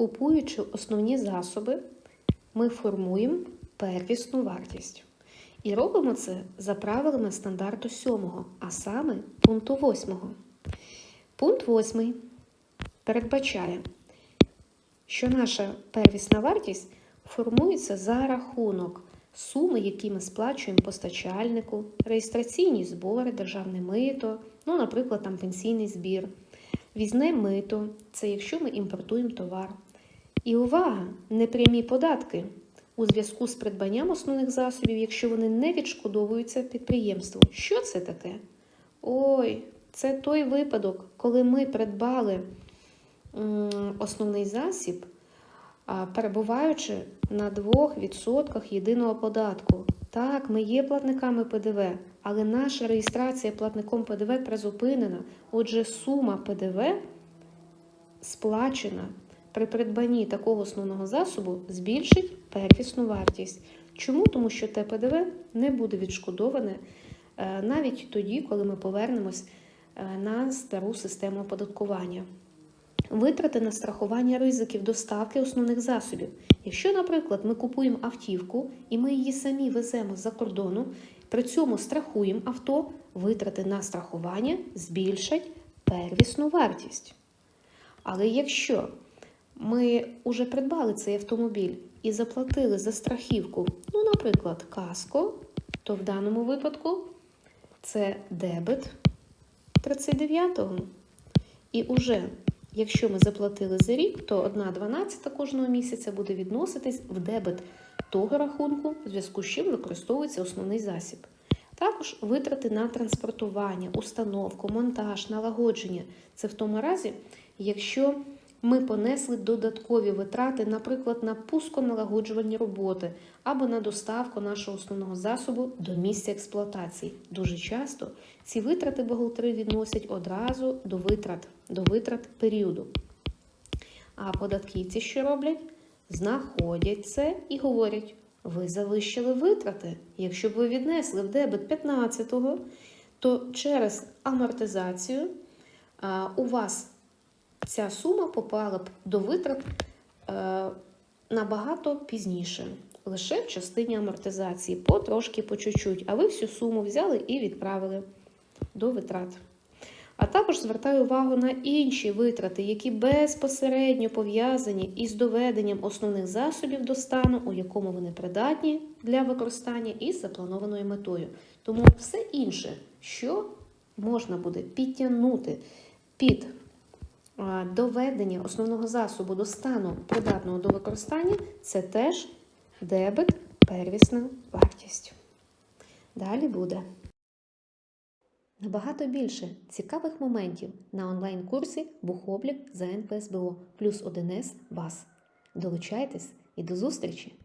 Купуючи основні засоби, ми формуємо первісну вартість. І робимо це за правилами стандарту 7, а саме пункту 8. Пункт 8 передбачає, що наша первісна вартість формується за рахунок суми, які ми сплачуємо постачальнику, реєстраційні збори, державне мито, ну, наприклад, там пенсійний збір, візне мито це якщо ми імпортуємо товар. І увага! Непрямі податки у зв'язку з придбанням основних засобів, якщо вони не відшкодовуються підприємству. Що це таке? Ой, це той випадок, коли ми придбали основний засіб, перебуваючи на 2% єдиного податку. Так, ми є платниками ПДВ, але наша реєстрація платником ПДВ призупинена. Отже, сума ПДВ сплачена при придбанні такого основного засобу збільшить первісну вартість. Чому? Тому що те ПДВ не буде відшкодоване е, навіть тоді, коли ми повернемось е, на стару систему оподаткування. Витрати на страхування ризиків доставки основних засобів. Якщо, наприклад, ми купуємо автівку і ми її самі веземо з-за кордону, при цьому страхуємо авто, витрати на страхування збільшать первісну вартість. Але якщо ми вже придбали цей автомобіль і заплатили за страхівку, ну, наприклад, каско, то в даному випадку це дебет 39-го. І уже, якщо ми заплатили за рік, то 1,12 кожного місяця буде відноситись в дебет того рахунку, в зв'язку з чим використовується основний засіб. Також витрати на транспортування, установку, монтаж, налагодження. Це в тому разі, якщо ми понесли додаткові витрати, наприклад, на пусконалагоджувальні роботи або на доставку нашого основного засобу до місця експлуатації. Дуже часто ці витрати бухгалтери відносять одразу до витрат, до витрат періоду. А податківці що роблять? Знаходять це і говорять: ви завищили витрати. Якщо б ви віднесли в дебет 15-го, то через амортизацію у вас ця сума попала б до витрат е, набагато пізніше, лише в частині амортизації, потрошки, по чуть-чуть. А ви всю суму взяли і відправили до витрат. А також звертаю увагу на інші витрати, які безпосередньо пов'язані із доведенням основних засобів до стану, у якому вони придатні для використання із запланованою метою. Тому все інше, що можна буде підтягнути під доведення основного засобу до стану придатного до використання, це теж дебет, первісна вартість. Далі буде. Набагато більше цікавих моментів на онлайн-курсі Бухоблік за НПСБО плюс 1С БАС. Долучайтесь і до зустрічі!